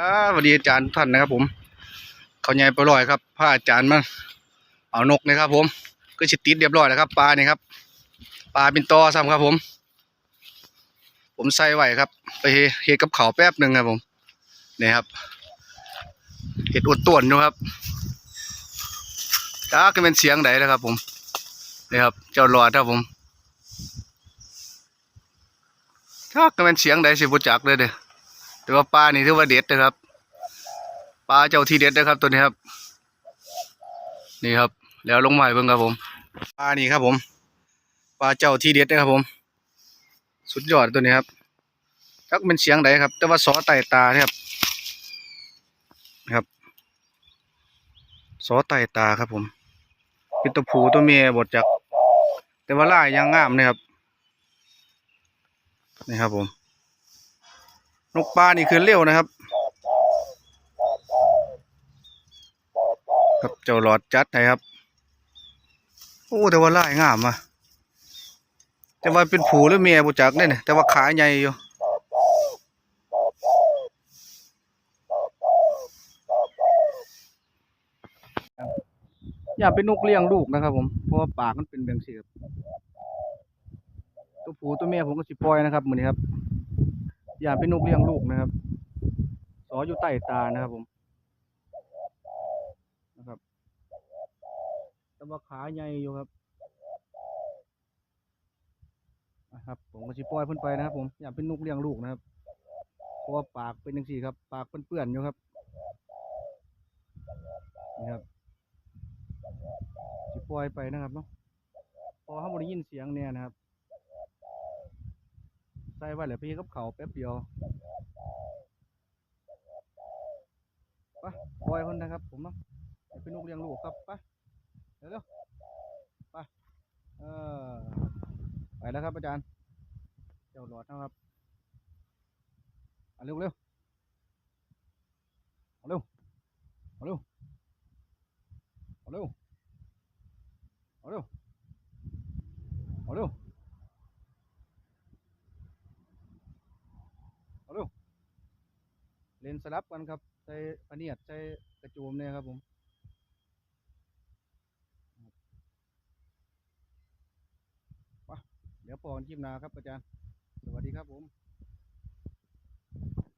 ครับสวัสดีอาจารย์ท่านนะครับ ผม เขาใหญ่ปลอยครับพาอาจารย์มาเอานกนะครับ ผม ก็ชิติดเรียบร้อยแล้วครับปลานี่ครับปลาเป็นตอซ้ำครับ ผม ผมใส่ไว้ครับ ไปเฮ็ดกับเขาแป๊บหนึ่งครับ ผมนี่ครับเห็ดอดต้วนอยู่ครับจ้าก็เป็นเสียงไหนนะครับ ผมนี่ครับ เจ้าหลอดครับผมจ้าก็เป็นเสียงไหนสิบุจักเลยเด้อ แต่ว่าปลานี่ถือว่าเด็ดนะครับ ปลาเจ้าที่เด็ดนะครับ ตัวนี้ครับ นี่ครับ แล้วลงให้เบิ่งครับผม ปลานี่ครับผม ปลาเจ้าที่เด็ดนะครับผม สุดยอดตัวนี้ครับจักเป็นเสียงใดครับ แต่ว่าสอไต่ตาเนี่ยครับนะครับสอไต่ตาครับผมเป็นตัวผูตัวเมียบดจาก แต่ว่าลายยังงามนะครับนี่ครับผม นกปลานี่คือเลี้ยวนะครับครับเจ้าหลอดจัดนะครับโอ้แต่ว่าลายงามอะแต่ว่าเป็นผูหรือเมียบุจักเนี่ยนะแต่ว่าขาใหญ่อยู่อย่าเป็นนกเลี้ยงลูกนะครับ ผมเพราะว่าปากมันเป็นเบียงเสียบตัวผูตัวเมียผมก็สิปล่อยนะครับมือนี้ครับ ย่าเป็นนกเลี้ยงลูกนะครับสออยู่ใต้ตานะครับผมนะครับแต่ว่าขาใหญ่อยู่ครับนะครับ ผมก็สิปล่อยเพิ่นไปนะครับ ผมอย่าเป็นนกเลี้ยงลูกนะครับเพราะว่าปากเป็นจังซี่ครับ ปากเปื้อนๆอยู่ครับนี่ครับสิปล่อยไปนะครับเนาะพอเขาบ่ได้ยินเสียงเนี่ยนะครับ ส่ไว้แล้วพี่กับเขาแป๊บเดียวไปปล่อยคนนะครับ ผมนะเป็นกเลี้ยงลูกครับไปเร็วๆไปเออไปแล้วครับอาจารย์เจ้าหลอดนะครับเอเร็วเร็วเอเร็วเอเร็วเอเร็วเอาเร็วเอเร็วเอาเร็ว เลนสลับกันครับ ใช้ปเนียดใช้กระจูมเนี่ยครับผมเดี๋ยวพอกันคลิปหนาครับอาจารย์ สวัสดีครับผม